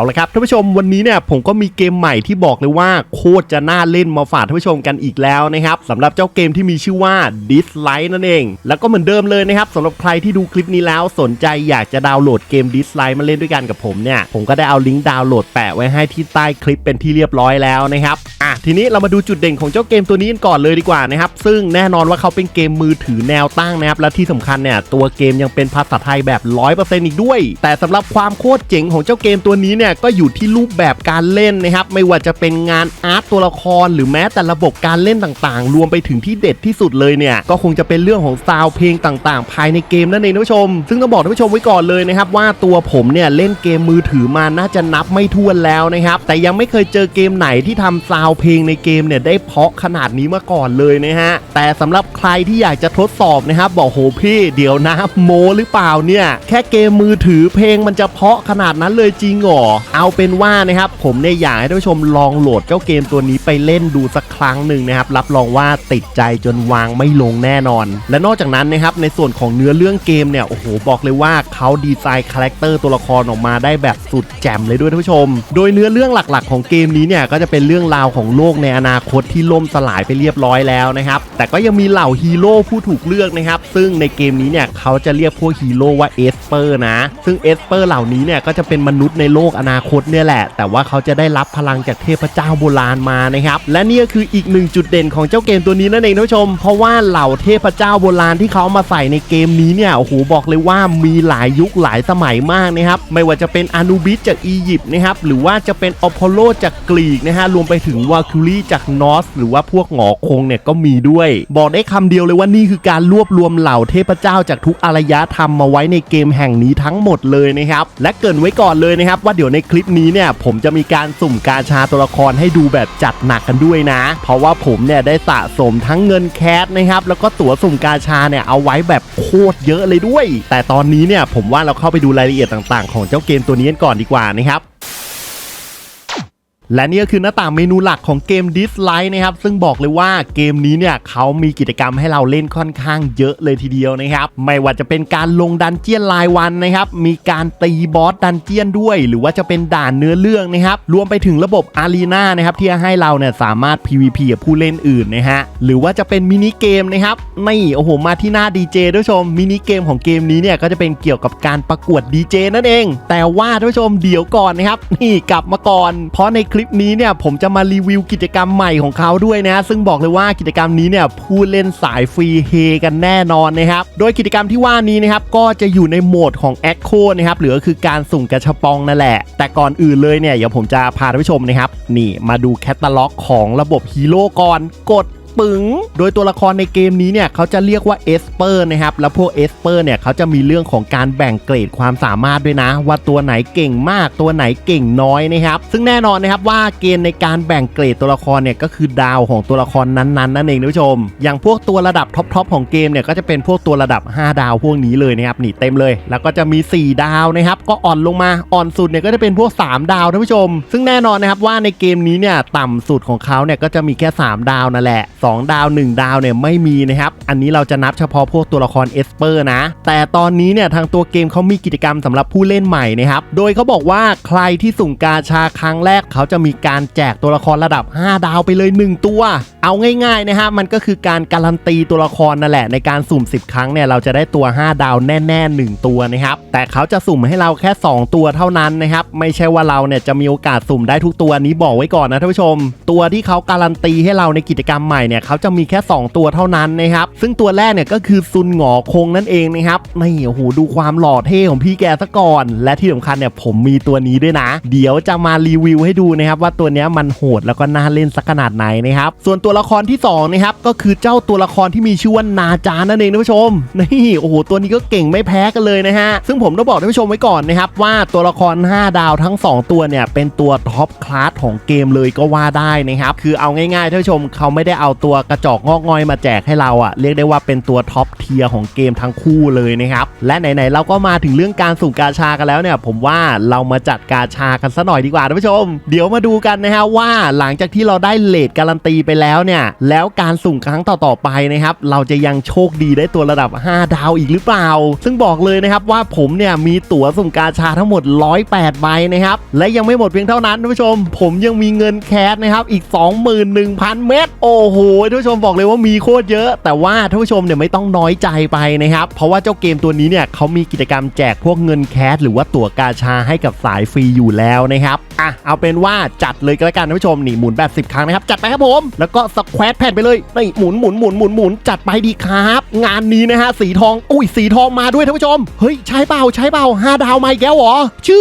เอาละครับท่านผู้ชมวันนี้เนี่ยผมก็มีเกมใหม่ที่บอกเลยว่าโคตรจะน่าเล่นมาฝากท่านผู้ชมกันอีกแล้วนะครับสำหรับเจ้าเกมที่มีชื่อว่า Dislike นั่นเอง แล้วก็เหมือนเดิมเลยนะครับสำหรับใครที่ดูคลิปนี้แล้วสนใจอยากจะดาวน์โหลดเกม Dislike มาเล่นด้วยกันกับผมเนี่ยผมก็ได้เอาลิงก์ดาวน์โหลดแปะไว้ให้ที่ใต้คลิปเป็นที่เรียบร้อยแล้วนะครับอะทีนี้เรามาดูจุดเด่นของเจ้าเกมตัวนี้กันก่อนเลยดีกว่านะครับซึ่งแน่นอนว่าเขาเป็นเกมมือถือแนวตั้งนะครับและที่สำคัญเนี่ยตัวเกมยังเป็นภาษาไทยแบบ 100%อีกด้วย แต่สำหรับความโคตรเจ๋งของเจ้าเกมตัวนี้เนี่ยก็อยู่ที่รูปแบบการเล่นนะครับ ไม่ว่าจะเป็นงานอาร์ตตัวละคร หรือแม้แต่ระบบการเล่นต่างๆ รวมไปถึงที่เด็ดที่สุดเลยเนี่ย ก็คงจะเป็นเรื่องของซาวเพลงต่างๆ ภายในเกมนั่นเองท่านผู้ชม ซึ่งต้องบอกท่านผู้ชมไว้ก่อนเลยนะครับ ว่าตัวผมเนี่ยเล่นเกมมือถือมาน่าจะนับไม่ถ้วนแล้วนะครับ แต่ยังไม่เคยเจอเกมไหนที่ทำซาวเพลงในเกมเนี่ยได้เพาะขนาดนี้มาก่อนเลยนะฮะแต่สำหรับใครที่อยากจะทดสอบนะครับบอกโหพี่เดี๋ยวนะโมหรือเปล่าเนี่ย แค่เกมมือถือเพลงมันจะเพาะขนาดนั้นเลยจริงหรอเอาเป็นว่านะครับผมเนี่ยอยากให้ท่านผู้ชมลองโหลดเจ้าเกมตัวนี้ไปเล่นดูสักครั้งหนึ่งนะครับรับรองว่าติดใจจนวางไม่ลงแน่นอน และนอกจากนั้นนะครับในส่วนของเนื้อเรื่องเกมเนี่ยโอ้โหบอกเลยว่าเขาดีไซน์คาแรคเตอร์ตัวละครออกมาได้แบบสุดแจ่มเลยด้วยท่านผู้ชม โดยเนื้อเรื่องหลักๆ ของเกมนี้เนี่ยก็จะเป็นเรื่องราวของโลกในอนาคตที่ล่มสลายไปเรียบร้อยแล้วนะครับแต่ก็ยังมีเหล่าฮีโร่ผู้ถูกเลือกนะครับซึ่งในเกมนี้เนี่ยเขาจะเรียกพวกฮีโร่ว่าเอสเปอร์นะซึ่งเอสเปอร์เหล่านี้เนี่ยก็จะเป็นมนุษย์ในโลกอนานาคตเนี่ยแหละ แต่ว่าเขาจะได้รับพลังจากเทพเจ้าโบราณมานะครับ และนี่ก็คืออีกหนึ่งจุดเด่นของเจ้าเกมตัวนี้นั่นเองท่านผู้ชม เพราะว่าเหล่าเทพเจ้าโบราณที่เขามาใส่ในเกมนี้เนี่ยโอ้โหบอกเลยว่ามีหลายยุคหลายสมัยมากนะครับไม่ว่าจะเป็นอนูบิสจากอียิปต์นะครับหรือว่าจะเป็นอพอลโลจากกรีกนะฮะรวมไปถึงวาคิลีจากนอสหรือว่าพวกหงอคงเนี่ยก็มีด้วย บอกได้คำเดียวเลยว่านี่คือการรวบรวมเหล่าเทพเจ้าจากทุกอารยธรรมมาไว้ในเกมแห่งนี้ทั้งหมดเลยนะครับและเกรินไว้ก่อนเลยนะครับว่าเดี๋ยวในคลิปนี้เนี่ยผมจะมีการสุ่มกาชาตัวละครให้ดูแบบจัดหนักกันด้วยนะ เพราะว่าผมเนี่ยได้สะสมทั้งเงินแคสนะครับแล้วก็ตั๋วสุ่มกาชาเนี่ยเอาไว้แบบโคตรเยอะเลยด้วย แต่ตอนนี้เนี่ยผมว่าเราเข้าไปดูรายละเอียดต่างๆ ของเจ้าเกมตัวนี้กันก่อนดีกว่านะครับ และนี่ก็คือหน้าต่างเมนูหลักของเกม Dislike นะครับ ซึ่งบอกเลยว่าเกมนี้เนี่ยเขามีกิจกรรมให้เราเล่นค่อนข้างเยอะเลยทีเดียวนะครับ ไม่ว่าจะเป็นการลงดันเจียนรายวันนะครับ มีการตีบอสดันเจียนด้วย หรือว่าจะเป็นด่านเนื้อเรื่องนะครับ รวมไปถึงระบบอารีนานะครับที่จะให้เราเนี่ยสามารถ PVP กับผู้เล่นอื่นนะฮะ หรือว่าจะเป็นมินิเกมนะครับ นี่โอ้โหมาที่หน้าดีเจด้วยชม มินิเกมของเกมนี้เนี่ยก็จะเป็นเกี่ยวกับการประกวดดีเจนั่นเอง แต่ว่าท่านผู้ชมเดี๋ยวก่อนนะครับ นี่กลับมาก่อน เพราะในคลิลิปนี้เนี่ยผมจะมารีวิวกิจกรรมใหม่ของเขาด้วยนะซึ่งบอกเลยว่ากิจกรรมนี้เนี่ยผู้เล่นสายฟรีเฮกันแน่นอนนะครับโดยกิจกรรมที่ว่านี้นะครับก็จะอยู่ในโหมดของแอคโคนะครับหรือคือการสุ่มกระชับปองนั่นแหละ แต่ก่อนอื่นเลยเนี่ยเดี๋ยวผมจะพาท่านผู้ชมนะครับนี่มาดูแคตตาล็อกของระบบฮีโร่ก่อนกด ปึ๋งโดยตัวละครในเกมนี้เนี่ยเขาจะเรียกว่าเอสเปอร์นะครับแล้วพวกเอสเปอร์เนี่ยเขาจะมีเรื่องของการแบ่งเกรดความสามารถด้วยนะ ว่าตัวไหนเก่งมากตัวไหนเก่งน้อยนะครับซึ่งแน่นอนนะครับว่าเกณฑ์ในการแบ่งเกรดตัวละครเนี่ยก็คือดาวของตัวละครนั้นๆนั่นเองท่านผู้ชม อย่างพวกตัวระดับท็อปๆของเกมเนี่ยก็จะเป็นพวกตัวระดับ 5 ดาวพวกนี้เลยนะครับนี่เต็มเลย แล้วก็จะมี 4 ดาวนะครับก็อ่อนลงมาอ่อนสุดเนี่ยก็จะเป็นพวก 3 ดาวท่านผู้ชม ซึ่งแน่นอนนะครับว่าในเกมนี้เนี่ยต่ำสุดของเขาเนี่ยก็จะมีแค่ 3 ดาวนั่นแหละ2 ดาว 1 ดาวเนี่ยไม่มีนะครับ อันนี้เราจะนับเฉพาะพวกตัวละครเอสเปอร์นะ แต่ตอนนี้เนี่ยทางตัวเกมเขามีกิจกรรมสำหรับผู้เล่นใหม่นะครับ โดยเขาบอกว่าใครที่สุ่มกาชาครั้งแรกเขาจะมีการแจกตัวละครระดับ 5 ดาวไปเลย 1 ตัว เอาง่ายๆนะฮะมันก็คือการการันตีตัวละครนั่นแหละในการสุ่ม 10 ครั้งเนี่ยเราจะได้ตัว 5 ดาวแน่ๆ1ตัวนะครับแต่เขาจะสุ่มให้เราแค่ 2 ตัวเท่านั้นนะครับไม่ใช่ว่าเราเนี่ยจะมีโอกาสสุ่มได้ทุกตัวนี้บอกไว้ก่อนนะท่านผู้ชม ตัวที่เขาการันตีให้เราในกิจกรรมใหม่เนี่ยเขาจะมีแค่ 2 ตัวเท่านั้นนะครับ ซึ่งตัวแรกเนี่ยก็คือซุนหงอคงนั่นเองนะครับนี่โอ้โหดูความหล่อเท่ของพี่แกซะก่อน และที่สำคัญเนี่ยผมมีตัวนี้ด้วยนะ เดี๋ยวจะมารีวิวให้ดูนะครับว่าตัวนี้มันโหดแล้วก็น่าเล่นสักขนาดไหนนะครับส่วนตัวละครที่2นะครับก็คือเจ้าตัวละครที่มีชื่อว่านาจานั่นเองท่านผู้ชมนี่โอ้โหตัวนี้ก็เก่งไม่แพ้กันเลยนะฮะซึ่งผมต้องบอกท่านผู้ชมไว้ก่อนนะครับว่าตัวละคร 5 ดาวทั้ง 2 ตัวเนี่ยเป็นตัวท็อปคลาสของเกมเลยก็ว่าได้นะครับคือเอาง่ายๆท่านผู้ชมเขาไม่ได้เอาตัวกระจอกงอกงอยมาแจกให้เราอะเรียกได้ว่าเป็นตัวท็อปเทียร์ของเกมทั้งคู่เลยนะครับ และไหนๆเราก็มาถึงเรื่องการสุ่มกาชากันแล้วเนี่ย ผมว่าเรามาจัดกาชากันซะหน่อยดีกว่าท่านผู้ชม เดี๋ยวมาดูกันนะฮะว่าหลังจากที่เราได้เลทการันตีไปแล้วเนี่ย แล้วการสุ่มครั้งต่อๆไปนะครับ เราจะยังโชคดีได้ตัวระดับ 5 ดาวอีกหรือเปล่า ซึ่งบอกเลยนะครับว่าผมเนี่ยมีตั๋วสุ่มกาชาทั้งหมด 108ใบนะครับ และยังไม่หมดเพียงเท่านั้นท่านผู้ชม ผมยังมีเงินแคสนะครับอีก 21,000 เม็ดโอ้โหท่านผู้ชมบอกเลยว่ามีโคตรเยอะ แต่ว่าท่านผู้ชมเนี่ยไม่ต้องน้อยใจไปนะครับ เพราะว่าเจ้าเกมตัวนี้เนี่ยเขามีกิจกรรมแจกพวกเงินแคสหรือว่าตั๋วกาชาให้กับสายฟรีอยู่แล้วนะครับ อะ เอาเป็นว่าจัดเลยก็แล้วกันท่านผู้ชมนี่หมุนแบบ 10 ครั้งนะครับ จัดไปครับผม แล้วก็สแควตแผ่นไปเลยนี่หมุนหมุนหมุนหมุนหมุนจัดไปดีครับ งานนี้นะฮะสีทองอุ้ยสีทองมาด้วยท่านผู้ชมเฮ้ยใช่เปล่าใช่เปล่าห้าดาวมาอีกแล้วเหรอชื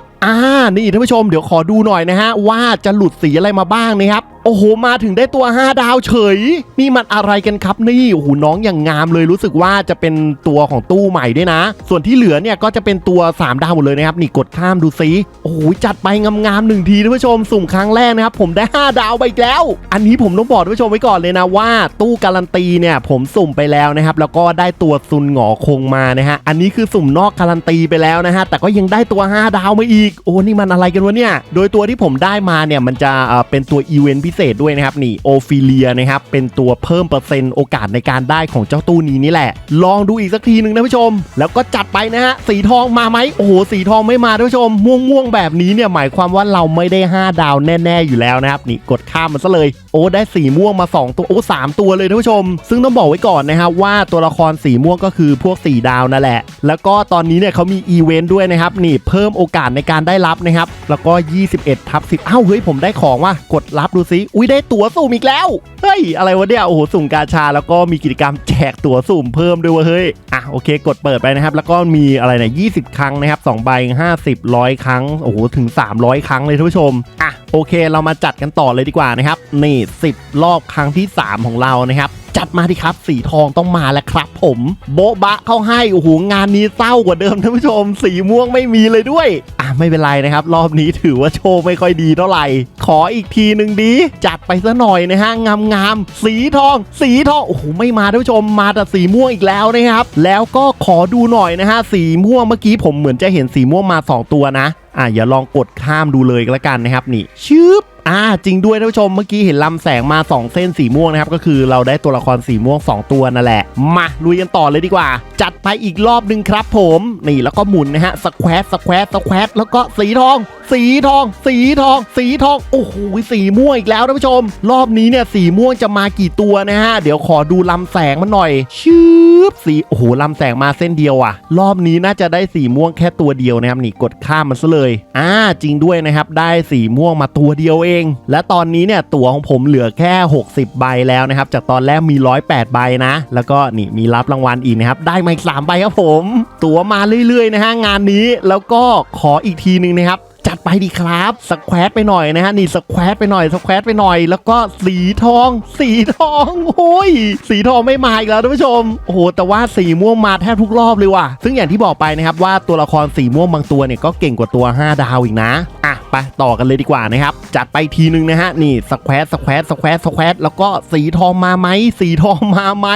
บ อ่านี่ท่านผู้ชมเดี๋ยวขอดูหน่อยนะฮะ ว่าจะหลุดสีอะไรมาบ้างนะครับโอ้โห มาถึงได้ตัว 5 ดาวเฉย นี่มันอะไรกันครับนี่โอ้โหน้องอย่างงามเลยรู้สึกว่าจะเป็นตัวของตู้ใหม่ด้วยนะ ส่วนที่เหลือเนี่ยก็จะเป็นตัว 3 ดาวหมดเลยนะครับ นี่กดข้ามดูซิโอ้โหจัดไปงามๆหนึ่งทีท่านผู้ชมสุ่มครั้งแรกนะครับ ผมได้ 5 ดาวไปอีกแล้ว อันนี้ผมต้องบอกท่านผู้ชมไว้ก่อนเลยนะว่า ตู้การันตีเนี่ยผมสุ่มไปแล้วนะครับแล้วก็ได้ตัวซุนหงอคงมานะฮะอันนี้คือสุ่มนอกการันตีไปแล้วนะฮะแต่ก็ยังได้ตัว 5 ดาวมาอีกโอ้นี่มันอะไรกันวะเนี่ย โดยตัวที่ผมได้มาเนี่ยมันจะเป็นตัวอีเวนต์พิเศษด้วยนะครับนี่โอฟิเลียนะครับเป็นตัวเพิ่มเปอร์เซ็นต์โอกาสในการได้ของเจ้าตู้นี้นี่แหละ ลองดูอีกสักทีหนึ่งนะผู้ชม แล้วก็จัดไปนะฮะสีทองมาไหมโอ้โหสีทองไม่มาท่านผู้ชม ม่วงม่วงๆแบบนี้เนี่ยหมายความว่าเราไม่ได้ 5 ดาวแน่ ๆ อยู่แล้วนะครับนี่กดข้ามมันซะเลยโอ้ได้สีม่วงมา 2 ตัวโอ้สามตัวเลยท่านผู้ชม ซึ่งต้องบอกไว้ก่อนนะครับว่าตัวละครสีม่วงก็คือพวก 4 ดาวนั่นแหละ แล้วก็ตอนนี้เนี่ยเขามีอีเวนต์ด้วยนะครับนี่เพิ่มโอกาสในการได้รับนะครับ แล้วก็ 21ทับ10อ้าวเฮ้ยผมได้ของว่ะกดรับดูซิอุ้ยได้ตั๋วสุ่มอีกแล้วเฮ้ยอะไรวะเนี่ยโอ้โหสุ่มกาชา แล้วก็มีกิจกรรมแจกตั๋วสุ่มเพิ่มด้วยเวะเฮ้ยอะโอเค กดเปิดไปนะครับ แล้วก็มีอะไรเนี่ย20ครั้งนะครับ2ใบ50 100 ครั้งโอ้โหถึง 300 ครั้งเลยท่านผู้ชมอะโอเค เรามาจัดกันต่อเลยดีกว่านะครับนี่ 10 รอบครั้งที่ 3 ของเรานะครับ จัดมาดิครับ สีทองต้องมาแล้วครับ ผมโบ๊ะบะเข้าให้โอ้โหงานนี้เศร้ากว่าเดิมท่านผู้ชม สีม่วงไม่มีเลยด้วย อะไม่เป็นไรนะครับ รอบนี้ถือว่าโชว์ไม่ค่อยดีเท่าไหร่ ขออีกทีหนึ่งดี จัดไปซะหน่อยนะฮะงามงามๆสีทอง สีทองโอ้โหไม่มาท่านผู้ชมมาแต่สีม่วงอีกแล้วนะครับ แล้วก็ขอดูหน่อยนะฮะสีม่วงเมื่อกี้ผมเหมือนจะเห็นสีม่วงมา 2 ตัวนะอะอย่าลองกดข้ามดูเลยก็แล้วกันนะครับนี่ชึบ อ่าจริงด้วยท่านผู้ชมเมื่อกี้เห็นลำแสงมา 2 เส้นสีม่วงนะครับ ก็คือเราได้ตัวละครสีม่วง 2 ตัวนั่นแหละ มาลุยกันต่อเลยดีกว่า จัดไปอีกรอบหนึ่งครับผม นี่แล้วก็หมุนนะฮะสแควตสแควตสแควตแล้วก็สีทอง สีทอง สีทอง สีทองโอ้โหสีม่วงอีกแล้วท่านผู้ชม รอบนี้เนี่ยสีม่วงจะมากี่ตัวนะฮะเดี๋ยวขอดูลำแสงมันหน่อยชื่อ บสีโอ้โหลำแสงมาเส้นเดียวอะ รอบนี้น่าจะได้สีม่วงแค่ตัวเดียวนะครับนี่กดข้ามมันซะเลยอ่าจริงด้วยนะครับ ได้สีม่วงมาตัวเดียวเอง และตอนนี้เนี่ยตั๋วของผมเหลือแค่ 60 ใบแล้วนะครับ จากตอนแรกมี 108 ใบนะ แล้วก็นี่มีรับรางวัลอีกนะครับ ได้มาอีก3ใบครับผม ตั๋วมาเรื่อยๆนะฮะงานนี้แล้วก็ขออีกทีหนึ่งนะครับ ไปดีครับสแควตไปหน่อยนะฮะนี่สแควตไปหน่อยสแควตไปหน่อย แล้วก็สีทอง สีทองโอ้ยสีทองไม่มาอีกแล้วท่านผู้ชมโอ้โหแต่ว่าสีม่วงมาแทบทุกรอบเลยว่ะซึ่งอย่างที่บอกไปนะครับว่าตัวละครสีม่วงบางตัวเนี่ยก็เก่งกว่าตัว 5 ดาวอีกนะอะ ไปต่อกันเลยดีกว่านะครับ จัดไปทีนึงนะฮะ นี่สแควตสแควตสแควตสแควตแล้วก็สีทองมาไหมสีทองมาไหม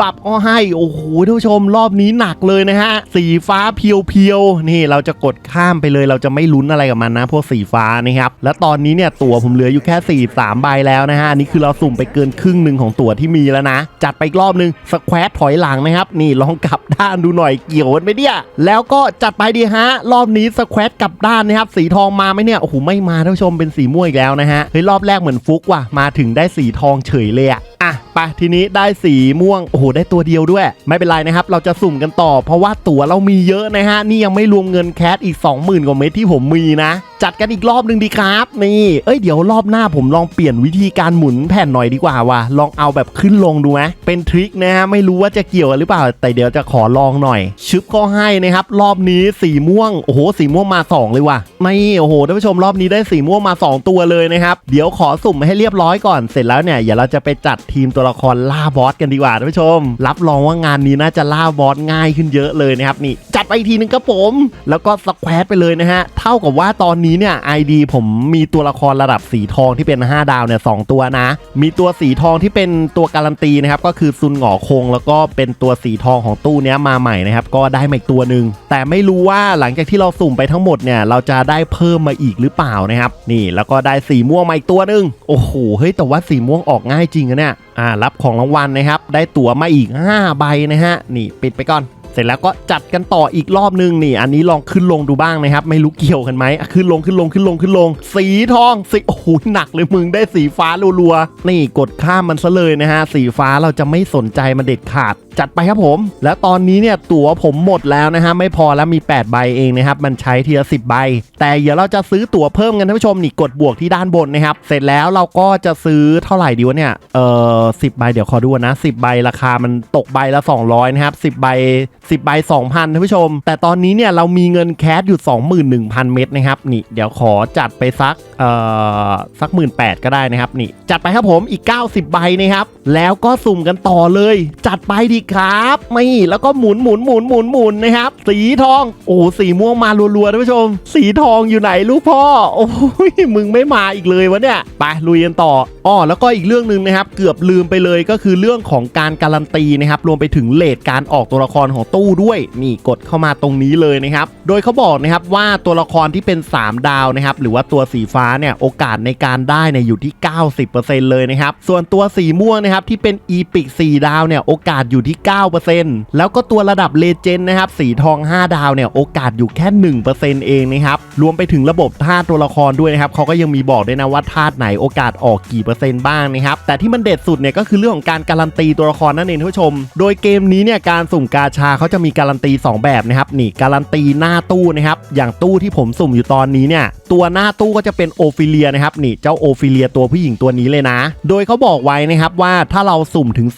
บับก็ให้ โอ้โหท่านผู้ชมรอบนี้หนักเลยนะฮะ สีฟ้าเพียวๆนี่เราจะกดข้ามไปเลย เราจะไม่ลุ้นอะไรกับมันนะ พวกสีฟ้านะครับและตอนนี้เนี่ยตั๋วผมเหลืออยู่แค่ 4 3ใบแล้วนะฮะนี่คือเราสุ่มไปเกินครึ่งหนึ่งของตั๋วที่มีแล้วนะ จัดไปอีกรอบหนึงสแควตถอยหลังนะครับนี่ลองกลับด้านดูหน่อยเกี่ยวกันไหมเนี่ยแล้วก็จัดไปดีฮะรอบนี้สแควตกลับด้านนะครับสีทองมาไหมเนี่ยโอ้โหไม่มาท่านผู้ชมเป็นสีม่วงอีกแล้วนะฮะเฮ้ยรอบแรกเหมือนฟุกว่ะมาถึงได้สีทองเฉยเลยอะอะไปทีนี้ได้สีม่วงโอ้โหได้ตัวเดียวด้วย ไม่เป็นไรนะครับ เราจะสุ่มกันต่อ เพราะว่าตั๋วเรามีเยอะนะฮะนี่ยังไม่รวมเงินแคสอีก 20,000 กว่าเม็ดที่ผมมีนะ จัดกันอีกรอบหนึ่งดีครับนี่เอ้ยเดี๋ยวรอบหน้าผมลองเปลี่ยนวิธีการหมุนแผ่นหน่อยดีกว่าว่ะลองเอาแบบขึ้นลงดูไหมเป็นทริคนะฮะไม่รู้ว่าจะเกี่ยวหรือเปล่า แต่เดี๋ยวจะขอลองหน่อย ชึบก็ให้นะครับรอบนี้สีม่วงโอ้โหสีม่วงมา 2 เลยว่ะ ไม่โอ้โหท่านผู้ชมรอบนี้ได้สีม่วงมา 2 ตัวเลยนะครับเดี๋ยวขอสุ่มให้เรียบร้อยก่อนเสร็จแล้วเนี่ยเดี๋ยวเราจะไปจัดทีมตัวละครล่าบอสกันดีกว่าท่านผู้ชม รับรองว่างานนี้น่าจะล่าบอสง่ายขึ้นเยอะเลยนะครับนี่จัดไปอีกทีนึงครับผม แล้วก็สแควตไปเลยนะฮะเท่ากับว่าตอนนี้นี้เนี่ย ID ผมมีตัวละครระดับสีทองที่เป็น 5 ดาวเนี่ยสองตัวนะ มีตัวสีทองที่เป็นตัวการันตีนะครับ ก็คือซุนหงอคง แล้วก็เป็นตัวสีทองของตู้เนี้ยมาใหม่นะครับ ก็ได้มาอีกตัวหนึ่งแต่ไม่รู้ว่าหลังจากที่เราสุ่มไปทั้งหมดเนี่ยเราจะได้เพิ่มมาอีกหรือเปล่านะครับ นี่แล้วก็ได้สีม่วงมาอีกตัวหนึ่งโอ้โหเฮ้ยแต่ว่าสีม่วงออกง่ายจริงอะเนี่ยอ่ารับของรางวัลนะครับ ได้ตั๋วมาอีก 5 ใบนะฮะนี่ปิดไปก่อน เสร็จแล้วก็จัดกันต่ออีกรอบนึงนี่ อันนี้ลองขึ้นลงดูบ้างนะครับ ไม่รู้เกี่ยวกันไหมขึ้นลงขึ้นลงขึ้นลงขึ้นลง สีทองสีโอ้โหหนักเลยมึงได้สีฟ้ารัวๆนี่กดข้ามมันซะเลยนะฮะสีฟ้าเราจะไม่สนใจมันเด็ดขาด จัดไปครับผม แล้วตอนนี้เนี่ยตั๋วผมหมดแล้วนะฮะไม่พอแล้วมี 8 ใบเองนะครับมันใช้ทีละ10ใบ แต่เดี๋ยวเราจะซื้อตั๋วเพิ่มกันท่านผู้ชมนี่กดบวกที่ด้านบนนะครับเสร็จแล้วเราก็จะซื้อเท่าไหร่ดีวะเนี่ยเออสิบใบเดี๋ยวขอดูนะ10ใบราคามันตกใบละ 200นะครับ10ใบ10ใบ2,000ท่านผู้ชม แต่ตอนนี้เนี่ยเรามีเงินแคสอยู่21,000 เม็ดนะครับนี่เดี๋ยวขอจัดไปสักเอ่อสัก18,000ก็ได้นะครับนี่จัดไปครับผมอีก 90 ใบนะครับแล้วก็สุ่มกันต่อเลย จัดไปดีครับ ไม่แล้วก็หมุนหมุนหมุนหมุนหมุนนะครับ สีทอง โอ้สีม่วงมารัวๆท่านผู้ชม สีทองอยู่ไหนลูกพ่อ โอ้ยมึงไม่มาอีกเลยวะเนี่ย ไปลุยกันต่ออ้อแล้วก็อีกเรื่องหนึ่งนะครับ เกือบลืมไปเลยก็คือเรื่องของการการันตีนะครับ รวมไปถึงเลทการออกตัวละครของตู้ด้วย นี่กดเข้ามาตรงนี้เลยนะครับ โดยเขาบอกนะครับว่าตัวละครที่เป็น 3 ดาวนะครับ หรือว่าตัวสีฟ้าเนี่ยโอกาสในการได้เนี่ยอยู่ที่ 90%เลยนะครับ ส่วนตัวสีม่วงนะครับที่เป็นอีพิก4ดาวเนี่ยโอกาสอยู่ที่9%แล้วก็ตัวระดับเลเจนด์นะครับสีทอง 5 ดาวเนี่ยโอกาสอยู่แค่ 1%เองนะครับรวมไปถึงระบบธาตุตัวละครด้วยนะครับเขาก็ยังมีบอกด้วยนะว่าธาตุไหนโอกาสออกกี่เปอร์เซ็นต์บ้างนะครับแต่ที่มันเด็ดสุดเนี่ยก็คือเรื่องของการการันตีตัวละครนั่นเองท่านผู้ชม โดยเกมนี้เนี่ยการสุ่มกาชาเขาจะมีการันตี 2 แบบนะครับนี่การันตีหน้าตู้นะครับอย่างตู้ที่ผมสุ่มอยู่ตอนนี้เนี่ยตัวหน้าตู้ก็จะเป็นโอฟิเลียนะครับนี่เจ้าโอฟิเลียตัวผู้หญิงตัวนี้เลยนะ โดยเขาบอกไว้นะครับว่าถ้าเราสุ่มถึง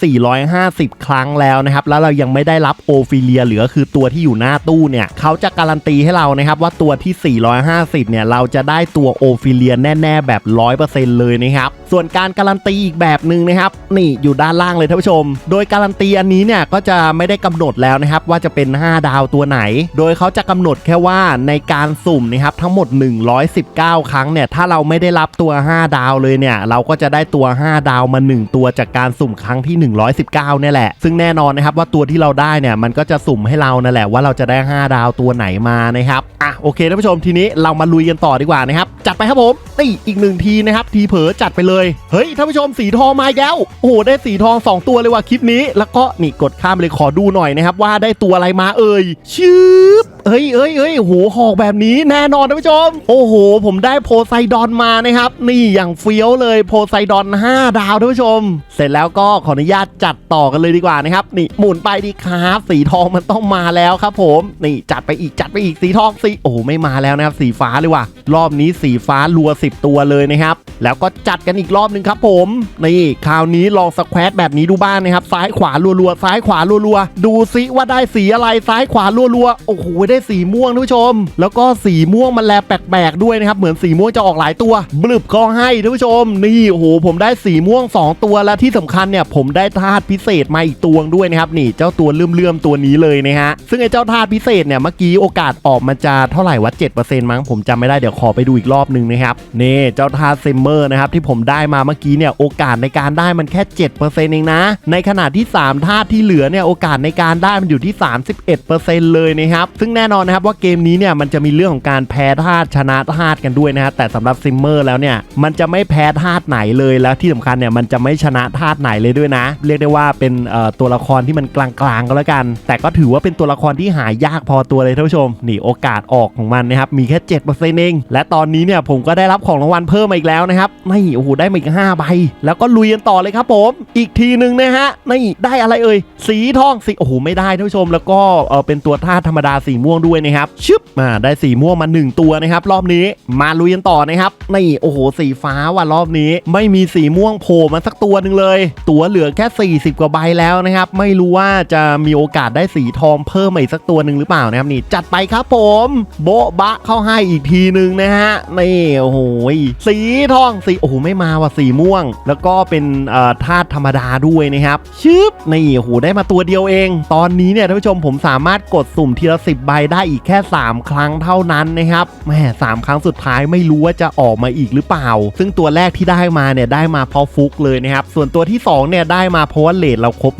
450 ครั้งแล้วแล้วนะครับแล้วเรายังไม่ได้รับโอฟิเลียเหลือคือตัวที่อยู่หน้าตู้เนี่ยเขาจะการันตีให้เรานะครับว่าตัวที่ 450 เนี่ยเราจะได้ตัวโอฟิเลียแน่ ๆ แบบ 100%เลยนะครับส่วนการการันตีอีกแบบหนึ่งนะครับนี่อยู่ด้านล่างเลยท่านผู้ชม โดยการันตีอันนี้เนี่ยก็จะไม่ได้กำหนดแล้วนะครับว่าจะเป็น 5 ดาวตัวไหน โดยเขาจะกำหนดแค่ว่าในการสุ่มนะครับทั้งหมด 119 ครั้งเนี่ยถ้าเราไม่ได้รับตัว 5 ดาวเลยเนี่ยเราก็จะได้ตัว 5 ดาวมา 1 ตัวจากการสุ่มครั้งที่ 119เนี่ยแหละ ซึ่งแน่นอนนะครับว่าตัวที่เราได้เนี่ยมันก็จะสุ่มให้เรานั่นแหละว่าเราจะได้ 5 ดาวตัวไหนมานะครับอะโอเคท่านผู้ชมทีนี้เรามาลุยกันต่อดีกว่านะครับจัดไปครับผมนี่อีกหนึ่งทีนะครับทีเผลอจัดไปเลยเฮ้ยท่านผู้ชมสีทองมาแล้วโอ้โหได้สีทอง 2 ตัวเลยว่ะคลิปนี้ แล้วก็นี่กดข้ามเลยขอดูหน่อยนะครับว่าได้ตัวอะไรมาเอ่ยชืบเฮ้ยเฮ้ยเฮ้ยโอ้โหหอกแบบนี้แน่นอนท่านผู้ชม โอ้โห ผมได้โพไซดอนมานะครับ นี่อย่างเฟี้ยวเลยโพไซดอน 5 ดาวท่านผู้ชม เสร็จแล้วก็ขออนุญาตจัดต่อกันเลยดีกว่านะครับนี่หมุนไปดีครับสีทองมันต้องมาแล้วครับผมนี่จัดไปอีกจัดไปอีกสีทองสีโอ้ไม่มาแล้วนะครับสีฟ้าเลยว่ะรอบนี้สีฟ้ารัว 10 ตัวเลยนะครับ แล้วก็จัดกันอีกรอบหนึ่งครับผมนี่คราวนี้ลองสแควตแบบนี้ดูบ้างนะครับ ซ้ายขวารัวๆซ้ายขวารัวๆดูซิว่าได้สีอะไรซ้ายขวารัวๆโอ้โหได้สีม่วงท่านผู้ชม แล้วก็สีม่วงมันแลแปลกๆด้วยนะครับเหมือนสีม่วงจะออกหลายตัวบลึบก็ให้ท่านผู้ชม นี่โอ้โหผมได้สีม่วง 2 ตัวและที่สำคัญเนี่ยผมได้ธาตุพิเศษมาอีกตัวด้วยด้วยนะครับนี่เจ้าตัวเลื่อมๆตัวนี้เลยนะฮะซึ่งไอ้เจ้าธาตุพิเศษเนี่ยเมื่อกี้โอกาสออกมันจะเท่าไหร่วะ7%มั้งผมจำไม่ได้เดี๋ยวขอไปดูอีกรอบนึงนะครับนี่เจ้าธาตุเซมเมอร์นะครับที่ผมได้มาเมื่อกี้เนี่ยโอกาสในการได้มันแค่ 7%เองนะ ในขณะที่3ธาตุที่เหลือเนี่ยโอกาสในการได้มันอยู่ที่ 31%เลยนะครับซึ่งแน่นอนนะครับว่าเกมนี้เนี่ยมันจะมีเรื่องของการแพ้ธาตุชนะธาตุกันด้วยนะฮะแต่สำหรับซิมเมอร์แล้วเนี่ยมันจะไม่แพ้ธาตุไหนเลยแล้วที่สำคัญเนี่ยมันจะไม่ชนะธาตุไหนเลยด้วยนะ เรียกได้ว่าเป็นตัวละละครที่มันกลางๆก็แล้วกัน แต่ก็ถือว่าเป็นตัวละครที่หายากพอตัวเลยท่านผู้ชม นี่โอกาสออกของมันนะครับ มีแค่7%เองและตอนนี้เนี่ยผมก็ได้รับของรางวัลเพิ่มมาอีกแล้วนะครับนี่โอ้โหได้มาอีก5ใบแล้วก็ลุยกันต่อเลยครับผม อีกทีหนึ่งนะฮะนี่ได้อะไรเอ่ยสีทองสีโอ้โหไม่ได้ท่านผู้ชม แล้วก็เออเป็นตัวธาตุธรรมดาสีม่วงด้วยนะครับชึบมาได้สีม่วงมา 1 ตัวนะครับรอบนี้มาลุยกันต่อนะครับนี่โอ้โหสีฟ้าว่ะรอบนี้ ไม่มีสีม่วงโผล่มาสักตัวหนึ่งเลย ตัวเหลือแค่ 40 กว่าใบแล้วนะครับไม่รู้ว่าจะมีโอกาสได้สีทองเพิ่มมาอีกสักตัวหนึ่งหรือเปล่านะครับนี่จัดไปครับผม โบ๊ะบะเข้าให้อีกทีหนึ่งนะฮะนี่โอ้โหสีทองสีโอ้โหไม่มาว่ะสีม่วง แล้วก็เป็นเอ่อธาตุธรรมดาด้วยนะครับชึบนี่โอ้โหได้มาตัวเดียวเอง ตอนนี้เนี่ยท่านผู้ชมผมสามารถกดสุ่มทีละสิบใบได้อีกแค่ 3 ครั้งเท่านั้นนะครับแหม่สามครั้งสุดท้ายไม่รู้ว่าจะออกมาอีกหรือเปล่า ซึ่งตัวแรกที่ได้มาเนี่ยได้มาเพราะฟุกเลยนะครับส่วนตัวที่สองเนี่ยได้มาเพราะว่าเลทเราครบ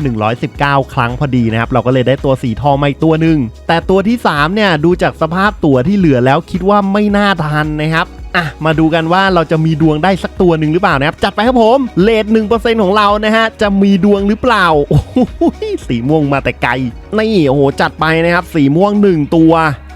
119 ครั้งพอดีนะครับ เราก็เลยได้ตัวสีทองมาอีกตัวหนึ่ง แต่ตัวที่สามเนี่ย ดูจากสภาพตัวที่เหลือแล้วคิดว่าไม่น่าทันนะครับอะมาดูกันว่าเราจะมีดวงได้สักตัวหนึ่งหรือเปล่านะครับ จัดไปครับผมเลทหนึ่งเปอร์เซ็นต์ของเรานะฮะ จะมีดวงหรือเปล่า โอ้โหสีม่วงมาแต่ไกลนี่โอ้โหจัดไปนะครับ สีม่วง 1 ตัว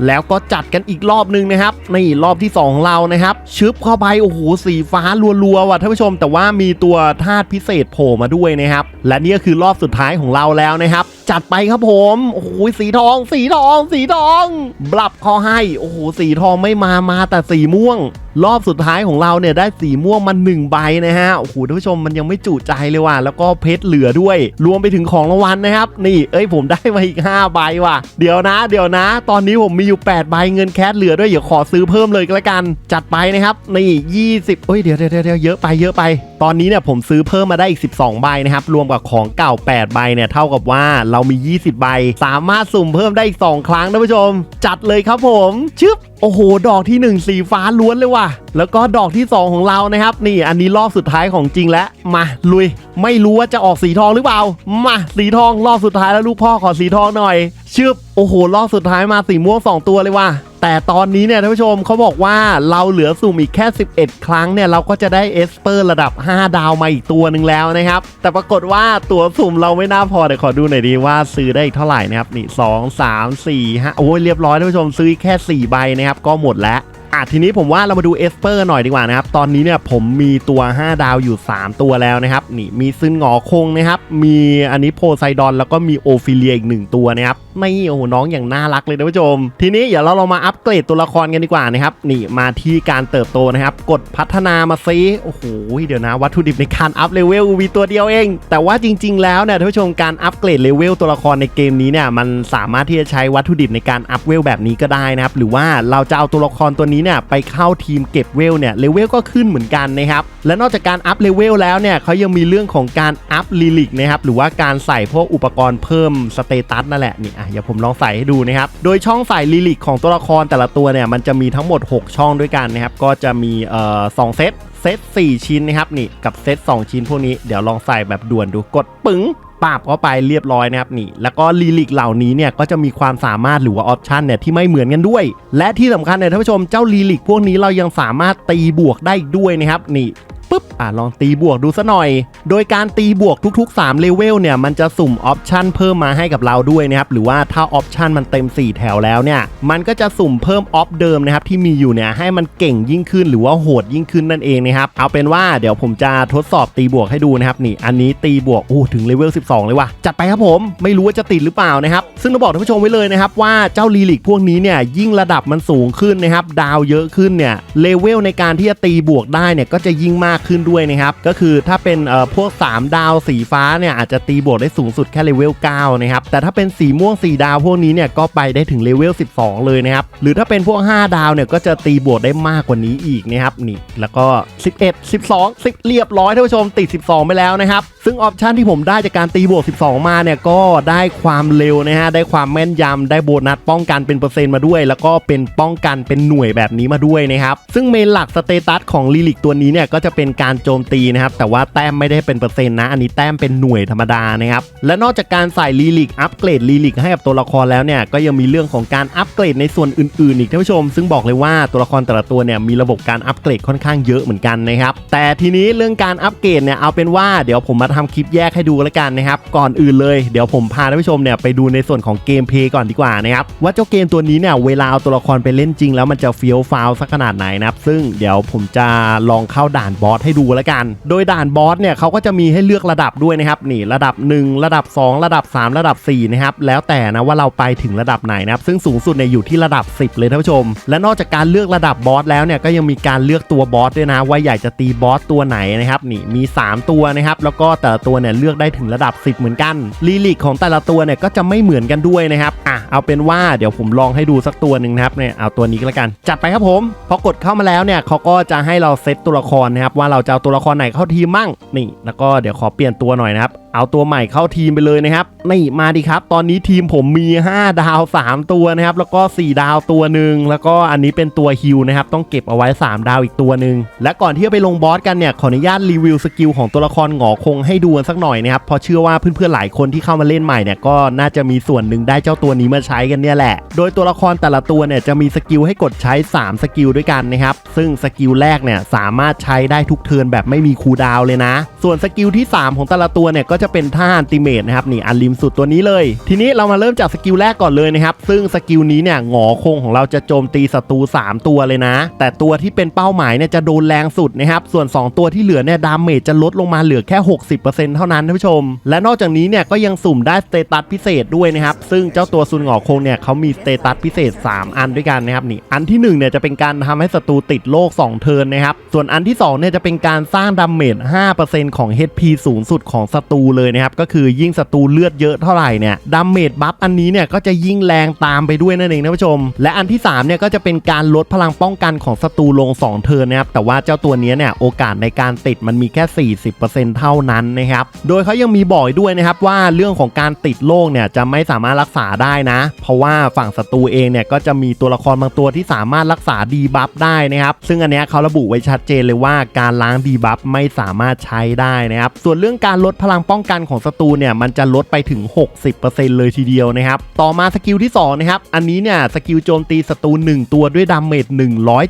แล้วก็จัดกันอีกรอบหนึ่งนะครับนี่รอบที่ 2 ของเรานะครับ ชึบเข้าไปโอ้โหสีฟ้ารัวๆว่ะท่านผู้ชม แต่ว่ามีตัวธาตุพิเศษโผล่มาด้วยนะครับ และนี่ก็คือรอบสุดท้ายของเราแล้วนะครับ จัดไปครับผมโอ้โหสีทอง สีทอง สีทองบลับเขาให้โอ้โหสีทองไม่มามาแต่สีม่วง รอบสุดท้ายของเราเนี่ยได้สีม่วงมาหนึ่งใบนะฮะโอ้โหท่านผู้ชมมันยังไม่จุใจเลยว่ะแล้วก็เพชรเหลือด้วย รวมไปถึงของรางวัลนะครับ นี่เอ้ยผมได้มาอีก5ใบว่ะ เดี๋ยวนะ เดี๋ยวนะ ตอนนี้ผมมีอยู่8ใบเงินแคสเหลือด้วยเดี๋ยวขอซื้อเพิ่มเลยก็แล้วกัน จัดไปนะครับนี่20เอ้ยเดี๋ยวเดี๋ยวเดี๋ยวเยอะไปเยอะไป ตอนนี้เนี่ยผมซื้อเพิ่มมาได้อีก 12 ใบนะครับ รวมกับของเก่า 8 ใบเนี่ยเท่ากับว่าเรามี 20 ใบ สามารถสุ่มเพิ่มได้อีก 2 ครั้งนะผู้ชม จัดเลยครับผมชึบ โอ้โห ดอกที่ 1 สีฟ้าล้วนเลยว่ะ แล้วก็ดอกที่ 2 ของเรานะครับ นี่อันนี้รอบสุดท้ายของจริงแล้ว มาลุย ไม่รู้ว่าจะออกสีทองหรือเปล่า มาสีทองรอบสุดท้ายแล้วลูกพ่อขอสีทองหน่อยชึบโอ้โห รอบสุดท้ายมาสีม่วง 2 ตัวเลยว่ะ แต่ตอนนี้เนี่ยท่านผู้ชมเขาบอกว่าเราเหลือสุ่มอีกแค่ 11 ครั้งเนี่ยเราก็จะได้เอสเปอร์ระดับ 5 ดาวมาอีกตัวหนึ่งแล้วนะครับ แต่ปรากฏว่าตัวสุ่มเราไม่น่าพอเดี๋ยวขอดูหน่อยดีว่าซื้อได้อีกเท่าไหร่นะครับนี่สองสามสี่ห้าโอ้ยเรียบร้อยท่านผู้ชมซื้อแค่ 4 ใบนะครับก็หมดแล้วอะทีนี้ผมว่าเรามาดูเอสเปอร์หน่อยดีกว่านะครับ ตอนนี้เนี่ยผมมีตัว 5 ดาวอยู่ 3 ตัวแล้วนะครับ นี่มีซึนหงอคงนะครับ มีอันนี้โพไซดอนแล้วก็มีโอฟิเลียอีก 1 ตัวนะครับไม่โอ้โหน้องอย่างน่ารักเลยนะผู้ชม ทีนี้เดี๋ยวเราลองมาอัปเกรดตัวละครกันดีกว่านะครับนี่มาที่การเติบโตนะครับ กดพัฒนามาซิโอ้โหเดี๋ยวนะวัตถุดิบในการอัพเลเวลมีตัวเดียวเอง แต่ว่าจริง ๆ แล้วเนี่ยท่านผู้ชมการอัปเกรดเลเวลตัวละครในเกมนี้เนี่ยมันสามารถที่จะใช้วัตถุดิบในการอัพเวลแบบนี้ก็ได้นะครับหรือว่าเราจะเอาตัวละครตัวนี้เนี่ยไปเข้าทีมเก็บเวลเนี่ยเลเวลก็ขึ้นเหมือนกันนะครับและนอกจากการอัพเลเวลแล้วเนี่ยเขายังมีเรื่องของการอัพลิลิกนะครับหรือว่าการใส่พวกอุปกรณ์เพิ่มสเตตัสนั่นแหละนี่อะเดี๋ยวผมลองใส่ให้ดูนะครับ โดยช่องใส่ลิลิกของตัวละครแต่ละตัวเนี่ยมันจะมีทั้งหมด 6 ช่องด้วยกันนะครับ ก็จะมีเอ่อสองเซตเซต4 ชิ้นนะครับนี่กับเซต2 ชิ้นพวกนี้เดี๋ยวลองใส่แบบด่วนดูกดปึ๋งปาบเข้าไปเรียบร้อยนะครับนี่ แล้วก็ลีลิกเหล่านี้เนี่ยก็จะมีความสามารถหรือว่าออปชันเนี่ยที่ไม่เหมือนกันด้วย และที่สำคัญเนี่ยท่านผู้ชมเจ้าลีลิกพวกนี้เรายังสามารถตีบวกได้อีกด้วยนะครับนี่ ปุ๊บอะลองตีบวกดูซะหน่อย โดยการตีบวกทุกๆ3เลเวลเนี่ยมันจะสุ่มออปชันเพิ่มมาให้กับเราด้วยนะครับหรือว่าถ้าออปชันมันเต็ม 4 แถวแล้วเนี่ยมันก็จะสุ่มเพิ่มออฟเดิมนะครับที่มีอยู่เนี่ยให้มันเก่งยิ่งขึ้นหรือว่าโหดยิ่งขึ้นนั่นเองนะครับเอาเป็นว่าเดี๋ยวผมจะทดสอบตีบวกให้ดูนะครับนี่อันนี้ตีบวกโอ้ถึงเลเวล12 เลยว่ะจัดไปครับผมไม่รู้ว่าจะติดหรือเปล่านะครับซึ่งต้องบอกท่านผู้ชมไว้เลยนะครับว่าเจ้าลีลิกพวกนี้เนี่ยยิ่งระดับมันสูงขึ้นนะครับดาวเยอะขึ้นเนี่ยเลเวลในการที่จะตีบวกได้เนี่ยก็จะยิ่งมากขึ้นด้วยนะครับ ก็คือถ้าเป็นเอ่อพวก 3 ดาวสีฟ้าเนี่ยอาจจะตีบวกได้สูงสุดแค่เลเวล9นะครับ แต่ถ้าเป็นสีม่วง 4 ดาวพวกนี้เนี่ยก็ไปได้ถึงเลเวล12 เลยนะครับ หรือถ้าเป็นพวก 5 ดาวเนี่ยก็จะตีบวกได้มากกว่านี้อีกนะครับนี่แล้วก็ 11 12 10เรียบร้อยท่านผู้ชมติด 12 ไปแล้วนะครับ ซึ่งออปชันที่ผมได้จากการตีบวก 12 มาเนี่ยก็ได้ความเร็วนะฮะได้ความแม่นยำได้โบนัสป้องกันเป็นเปอร์เซ็นต์มาด้วย แล้วก็เป็นป้องกันเป็นหน่วยแบบนี้มาด้วยนะครับซึ่งเมนหลักสเตตัสของลิลิกตัวนี้เนี่ยก็จะเป็นการโจมตีนะครับ แต่ว่าแต้มไม่ได้เป็นเปอร์เซ็นต์นะ อันนี้แต้มเป็นหน่วยธรรมดานะครับ และนอกจากการใส่ลิลิกอัปเกรดลิลิกให้กับตัวละครแล้วเนี่ยก็ยังมีเรื่องของการอัปเกรดในส่วนอื่นๆ อีกท่านผู้ชม ซึ่งบอกเลยว่าตัวละครแต่ละตัวเนี่ยมีระบบการอัปเกรดค่อนข้างเยอะเหมือนกันนะครับแต่ทีนี้เรื่องการอัปเกรดเนี่ยเอาเป็นว่าเดี๋ยวผมมาทำคลิปแยกให้ดูแล้วกันนะครับก่อนอื่นเลยเดี๋ยวผมพาท่านผู้ชมเนี่ยไปดูในส่วนของเกมเพลย์ก่อนดีกว่านะครับว่าเจ้าเกมตัวนี้เนี่ยเวลาเอาตัวละครไปเล่นจริง แล้วมันจะเฟี้ยวฟ้าวสักขนาดไหนนะครับซึ่งเดี๋ยวผมจะลองเข้าด่านบออสให้ดูแล้วกัน โดยด่านบอสเนี่ยเขาก็จะมีให้เลือกระดับด้วยนะครับนี่ระดับ 1 ระดับ 2 ระดับ 3 ระดับ4นะครับแล้วแต่นะว่าเราไปถึงระดับไหนนะครับซึ่งสูงสุดเนี่ยอยู่ที่ระดับ 10 เลยท่านผู้ชม และนอกจากการเลือกระดับบอสแล้วเนี่ยก็ยังมีการเลือกตัวบอสด้วยนะว่าอยากจะตีบอสตัวไหนนะครับนี่มี 3 ตัวนะครับแล้วก็แต่ละตัวเนี่ยเลือกได้ถึงระดับ 10 เหมือนกันลีลิกของแต่ละตัวเนี่ยก็จะไม่เหมือนกันด้วยนะครับอะเอาเป็นว่าเดี๋ยวผมลองให้ดูสักตัวหนึ่งนะครับเนี่ยเอาตัวนี้ก็แล้วกัน จัดไปครับผมพอกดเข้ามาแล้วเนี่ยเขาก็จะให้เราเซตตัวละครนะครับว่าเราจะเอาตัวละครไหนเข้าทีมมั่งนี่ แล้วก็เดี๋ยวขอเปลี่ยนตัวหน่อยนะครับเอาตัวใหม่เข้าทีมไปเลยนะครับนี่มาดิครับ ตอนนี้ทีมผมมี 5 ดาว 3 ตัวนะครับ แล้วก็ 4 ดาวตัวหนึ่งแล้วก็อันนี้เป็นตัวฮิวนะครับ ต้องเก็บเอาไว้ 3 ดาวอีกตัวหนึ่งและก่อนที่จะไปลงบอสกันเนี่ย ขออนุญาตรีวิวสกิลของตัวละครหงอคงให้ดูสักหน่อยนะครับเพราะเชื่อว่าเพื่อนๆหลายคนที่เข้ามาเล่นใหม่เนี่ยก็น่าจะมีส่วนหนึ่งได้เจ้าตัวนี้มาใช้กันเนี่ยแหละ โดยตัวละครแต่ละตัวเนี่ยจะมีสกิลให้กดใช้ 3 สกิลด้วยกันนะครับซึ่งสกิลแรกเนี่ยสามารถใช้ได้ทุกเทิร์นแบบไม่มีคูดาวเลยนะ ส่วนสกิลที่ 3 ของแต่ละตัวเนี่ยก็จะเป็นท่าอันติเมตนะครับนี่อันลิมสุดตัวนี้เลย ทีนี้เรามาเริ่มจากสกิลแรกก่อนเลยนะครับ ซึ่งสกิลนี้เนี่ยหงอคงของเราจะโจมตีศัตรู3 ตัวเลยนะ แต่ตัวที่เป็นเป้าหมายเนี่ยจะโดนแรงสุดนะครับส่วน 2 ตัวที่เหลือเนี่ยดาเมจจะลดลงมาเหลือแค่ 60%เท่านั้นท่านผู้ชม และนอกจากนี้เนี่ยก็ยังสุ่มได้สเตตัสพิเศษด้วยนะครับซึ่งเจ้าตัวซุนหงอคงเนี่ยเขามีสเตตัสพิเศษ 3 อันด้วยกันนะครับนี่อันที่1เนี่ยจะเป็นการทำให้ศัตรูติดโลก 2 เทิร์นนะครับส่วนอันที่2เนี่ยจะเป็นการสร้างดาเมจ5%ของ HP สูงสุดของศัตรูเลยนะครับก็คือยิ่งศัตรูเลือดเยอะเท่าไหร่เนี่ยดาเมจบัฟอันนี้เนี่ยก็จะยิ่งแรงตามไปด้วยนั่นเองท่านผู้ชม และอันที่3เนี่ยก็จะเป็นการลดพลังป้องกันของศัตรูลง 2 เทิร์นนะครับแต่ว่าเจ้าตัวนี้เนี่ยโอกาสในการติดมันมีแค่ 40%เท่านั้นนะครับโดยเขายังมีบอกอีกด้วยนะครับว่าเรื่องของการติดโรคเนี่ยจะไม่สามารถรักษาได้นะ เพราะว่าฝั่งศัตรูเองเนี่ยก็จะมีตัวละครบางตัวที่สามารถรักษาดีบัฟได้นะครับซึ่งอันเนี้ยเขาระบุไว้ชัดเจนเลยว่าการล้างดีบัฟไม่สามารถใช้ได้นะครับส่วนเรื่องการลดพลังป้องกันของศัตรูเนี่ยมันจะลดไปถึง 60%เลยทีเดียวนะครับ ต่อมาสกิลที่2นะครับ อันนี้เนี่ยสกิลโจมตีศัตรู1 ตัวด้วยดาเมจ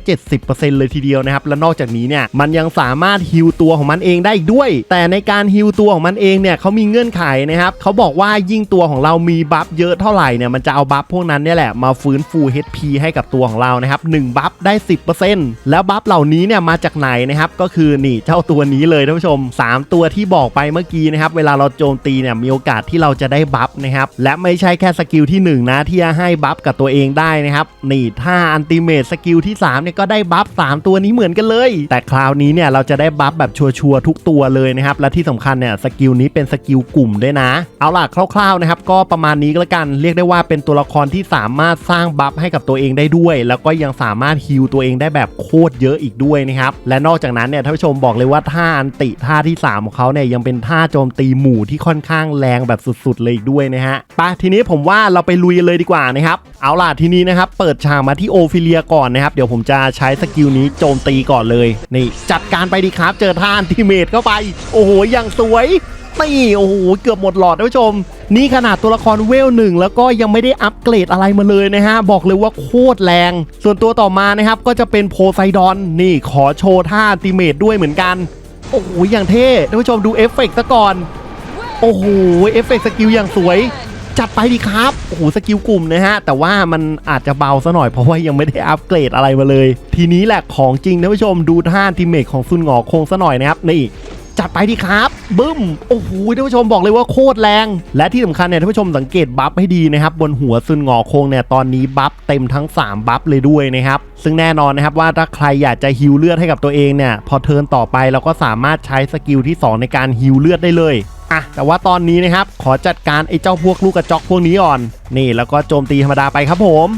170%เลยทีเดียวนะครับ และนอกจากนี้เนี่ยมันยังสามารถฮิวตัวของมันเองได้อีกด้วย แต่ในการฮิวตัวของมันเองเนี่ยเขามีเงื่อนไขนะครับเขาบอกว่ายิ่งตัวของเรามีบัฟเยอะเท่าไหร่เนี่ยมันจะเอาบัฟพวกนั้นเนี่ยแหละมาฟื้นฟู HP ให้กับตัวของเรานะครับ1บัฟได้ 10%แล้วบัฟเหล่านี้เนี่ยมาจากไหนนะครับก็คือนี่เจ้าตัวนี้เลยท่านผู้ชม 3 ตัวที่บอกไปเมื่อกี้นะครับเวลาเราโจมตีเนี่ยมีโอกาสที่เราจะได้บัฟนะครับและไม่ใช่แค่สกิลที่ 1 นะที่จะให้บัฟกับตัวเองได้นะครับนี่ถ้าอันติเมตสกิลที่3เนี่ยก็ได้บัฟ3ตัวนี้เหมือนกันเลย แต่คราวนี้เนี่ยเราจะได้บัฟแบบชัวร์ๆทุกตัวเลยนะครับและที่สำคัญเนี่ยสกิลนี้เป็นสกิลกลุ่มด้วยนะ เอาล่ะคร่าวๆนะครับก็ประมาณนี้ก็แล้วกันเรียกได้ว่าเป็นตัวละครที่สามารถสร้างบัฟให้กับตัวเองได้ด้วย แล้วก็ยังสามารถฮิลตัวเองได้แบบโคตรเยอะอีกด้วยนะครับและนอกจากนั้นเนี่ยท่านผู้ชมบอกเลยว่าท่าอันติท่าที่3ของเขาเนี่ยยังเป็นท่าโจมตีหมู่ที่ค่อนข้างแรงแบบสุดๆเลยอีกด้วยนะฮะไปทีนี้ผมว่าเราไปลุยเลยดีกว่านะครับ เอาล่ะทีนี้นะครับ เปิดฉากมาที่โอฟิเลียก่อนนะครับ เดี๋ยวผมจะใช้สกิลนี้โจมตีก่อนเลย นี่ จัดการไปดีครับ เจอท่านติเมตเข้าไป โอ้โหอย่างสวยนี่โอ้โหเกือบหมดหลอดท่านผู้ชม นี่ขนาดตัวละครเวลหนึ่งแล้วก็ยังไม่ได้อัปเกรดอะไรมาเลยนะฮะ บอกเลยว่าโคตรแรง ส่วนตัวต่อมานะครับ ก็จะเป็นโพไซดอน นี่ขอโชว์ท่าติเมตด้วยเหมือนกัน โอ้โหอย่างเท่ท่านผู้ชมดูเอฟเฟกต์ซะก่อน โอ้โหเอฟเฟกต์สกิลอย่างสวย จัดไปดีครับ โอ้โหสกิลกลุ่มนะฮะ แต่ว่ามันอาจจะเบาซะหน่อยเพราะว่ายังไม่ได้อัปเกรดอะไรมาเลย ทีนี้แหละของจริงท่านผู้ชมดูท่าอัลติเมตของซุนหงอคงซะหน่อยนะครับนี่จัดไปดีครับ บึ้ม โอ้โหท่านผู้ชมบอกเลยว่าโคตรแรง และที่สำคัญเนี่ยท่านผู้ชมสังเกตบัฟให้ดีนะครับ บนหัวซุนหงอคงเนี่ยตอนนี้บัฟเต็มทั้ง 3 บัฟเลยด้วยนะครับ ซึ่งแน่นอนนะครับว่าถ้าใครอยากจะฮิวเลือดให้กับตัวเองเนี่ย พอเทิร์นต่อไปเราก็สามารถใช้สกิลที่ 2 ในการฮิวเลือดได้เลย อะแต่ว่าตอนนี้นะครับขอจัดการไอ้เจ้าพวกลูกกระจอกพวกนี้ก่อน นี่แล้วก็โจมตีธรรมดาไปครับผม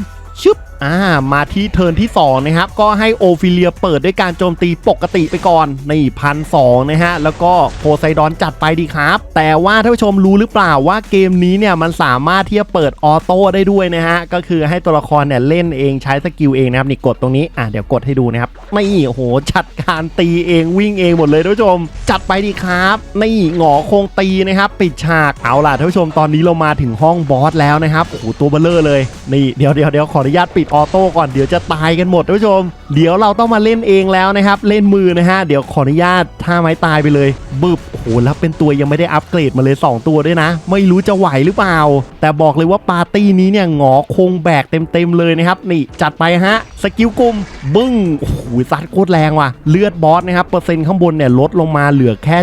อ่ามาที่เทิร์นที่ 2 นะครับ ก็ให้โอฟิเลียเปิดด้วยการโจมตีปกติไปก่อนนี่พันสองนะฮะ แล้วก็โพไซดอนจัดไปดีครับ แต่ว่าท่านผู้ชมรู้หรือเปล่าว่าเกมนี้เนี่ย มันสามารถที่จะเปิดออโต้ได้ด้วยนะฮะ ก็คือให้ตัวละครเนี่ย เล่นเองใช้สกิลเองนะครับ นี่กดตรงนี้ อะเดี๋ยวกดให้ดูนะครับ ไม่โอ้โหจัดการตีเองวิ่งเองหมดเลยท่านผู้ชม จัดไปดีครับนี่หงอคงตีนะครับปิดฉากเอาล่ะท่านผู้ชมตอนนี้เรามาถึงห้องบอสแล้วนะครับโอ้โหตัวเบลเลอร์เลยนี่เดี๋ยวเดี๋ยวเดี๋ยวขออนุญาตปิดดออโต้ก่อนเดี๋ยวจะตายกันหมดท่านผู้ชม เดี๋ยวเราต้องมาเล่นเองแล้วนะครับ เล่นมือนะฮะ เดี๋ยวขออนุญาตท่าไม้ตายไปเลย บึบโอ้โหแล้วเป็นตัวยังไม่ได้อัปเกรดมาเลย 2 ตัวด้วยนะ ไม่รู้จะไหวหรือเปล่า แต่บอกเลยว่าปาร์ตี้นี้เนี่ยหงอคงแบกเต็มๆเลยนะครับ นี่จัดไปฮะ สกิลกลุ่มบึ้งโอ้โหซัดโคตรแรงว่ะเลือดบอสนะครับเปอร์เซ็นต์ข้างบนเนี่ยลดลงมาเหลือแค่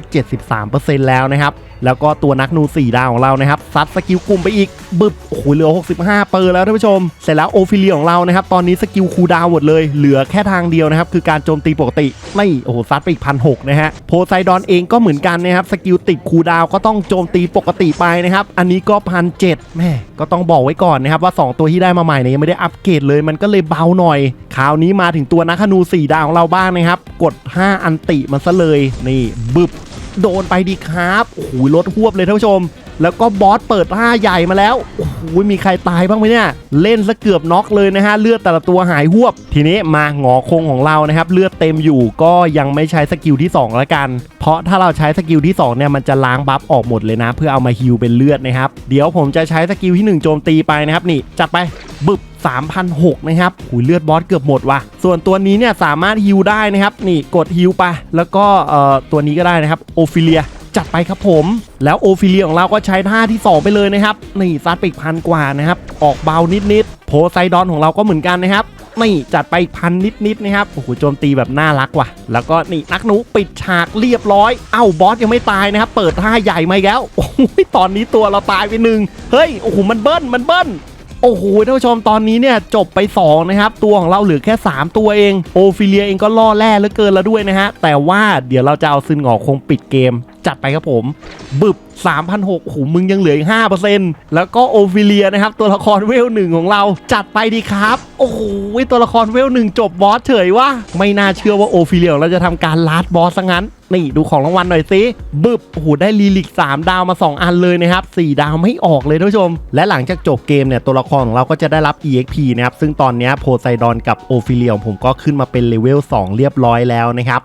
73%แล้วนะครับแล้วก็ตัวนักนู4ดาวของเรานะครับซัดสกิลกลุ่มไปอีกบึบโอ้โหเหลือ 65 เปอร์แล้วท่านผู้ชม เสร็จแล้วโอฟิเลียของเราานะครับ ตอนนี้สกิลคูดาวหมดเลย เหลือแค่ทางเดียวนะครับ คือการโจมตีปกติ ไม่โอ้โหซัดไปอีกพันหนะฮะ โพไซดอนเองก็เหมือนกันนะครับ สกิลติดคูดาวก็ต้องโจมตีปกติไปนะครับ อันนี้ก็พันเจ็ดแม่ก็ต้องบอกไว้ก่อนนะครับว่า 2 ตัวที่ได้มาใหม่เนี่ยยังไม่ได้อัปเกรดเลย มันก็เลยเบาหน่อย คราวนี้มาถึงตัวนักธนู4ดาวของเราบ้างนะครับ กด 5 อันติมันซะเลย นี่บึบโดนไปดีครับโอ้โหรถหวบเลยท่านผู้ชม แล้วก็บอสเปิดผ้าใหญ่มาแล้ว โอ้โห มีใครตายบ้างไหมเนี่ย เล่นซะเกือบน็อกเลยนะฮะ เลือดแต่ละตัวหายหวบ ทีนี้มาหงอคงของเรานะครับ เลือดเต็มอยู่ก็ยังไม่ใช้สกิลที่2แล้วกัน เพราะถ้าเราใช้สกิลที่2เนี่ยมันจะล้างบัฟออกหมดเลยนะ เพื่อเอามาฮิวเป็นเลือดนะครับ เดี๋ยวผมจะใช้สกิลที่ 1 โจมตีไปนะครับนี่จัดไปบึบ3,006นะครับหูยเลือดบอสเกือบหมดว่ะ ส่วนตัวนี้เนี่ยสามารถฮิวได้นะครับ นี่กดฮิวไป แล้วก็เอ่อตัวนี้ก็ได้นะครับ โอฟิเลีย จัดไปครับผม แล้วโอฟิเลียของเราก็ใช้ท่าที่ 2 ไปเลยนะครับ นี่ซัดไปอีกพันกว่านะครับ ออกเบานิดๆโพไซดอนของเราก็เหมือนกันนะครับนี่จัดไปพันนิดๆนะครับ โอ้โหโจมตีแบบน่ารักว่ะ แล้วก็นี่นักหนูปิดฉากเรียบร้อย เอ้าบอสยังไม่ตายนะครับ เปิดท่าใหญ่มาแล้ว โอ้โหตอนนี้ตัวเราตายไปหนึ่งเฮ้ย โอ้โหมันเบิ้ล มันเบิ้ลโอ้โหท่านผู้ชมตอนนี้เนี่ยจบไป 2 นะครับ ตัวของเราเหลือแค่ 3 ตัวเอง โอฟิเลียเองก็ล่อแร่เหลือเกินแล้วด้วยนะฮะ แต่ว่าเดี๋ยวเราจะเอาซึนหงอกคงปิดเกม จัดไปครับผม บึบ3,600โอ้โหมึงยังเหลืออีก5%แล้วก็โอฟิเลียนะครับ ตัวละครเวลหนึ่งของเราจัดไปดีครับ โอ้โหตัวละครเวลหนึ่งจบบอสเฉยว่า ไม่น่าเชื่อว่าโอฟิเลียเราจะทำการลาดบอสซะงั้นนี่ดูของรางวัลหน่อยสิบึบโอ้โหได้ลีลิก 3 ดาวมา 2 อันเลยนะครับ 4 ดาวไม่ออกเลยท่านผู้ชม และหลังจากจบเกมเนี่ย ตัวละครของเราก็จะได้รับ EXP นะครับ ซึ่งตอนนี้โพไซดอนกับโอฟิเลียผมก็ขึ้นมาเป็นเลเวล2 เรียบร้อยแล้วนะครับ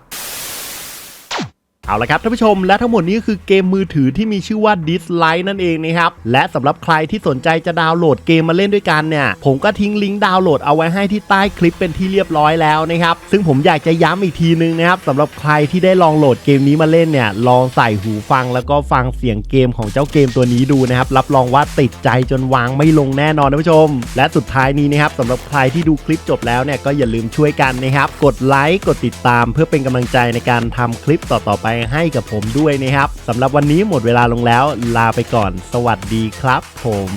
เอาละครับท่านผู้ชมและทั้งหมดนี้ก็คือเกมมือถือที่มีชื่อว่า Dislight นั่นเองนะครับ และสำหรับใครที่สนใจจะดาวน์โหลดเกมมาเล่นด้วยกันเนี่ย ผมก็ทิ้งลิงก์ดาวน์โหลดเอาไว้ให้ที่ใต้คลิปเป็นที่เรียบร้อยแล้วนะครับ ซึ่งผมอยากจะย้ำอีกทีนึงนะครับสำหรับใครที่ได้ลองโหลดเกมนี้มาเล่นเนี่ยลองใส่หูฟังแล้วก็ฟังเสียงเกมของเจ้าเกมตัวนี้ดูนะครับรับรองว่าติดใจจนวางไม่ลงแน่นอนท่านผู้ชม และสุดท้ายนี้นะครับสำหรับใครที่ดูคลิปจบแล้วเนี่ยก็อย่าลืมช่วยกันนะครับกดไลค์กดติดตาม เพื่อเป็นกำลังใจในการทำคลิปต่อๆไปให้กับผมด้วยนะครับสำหรับวันนี้หมดเวลาลงแล้ว ลาไปก่อน สวัสดีครับผม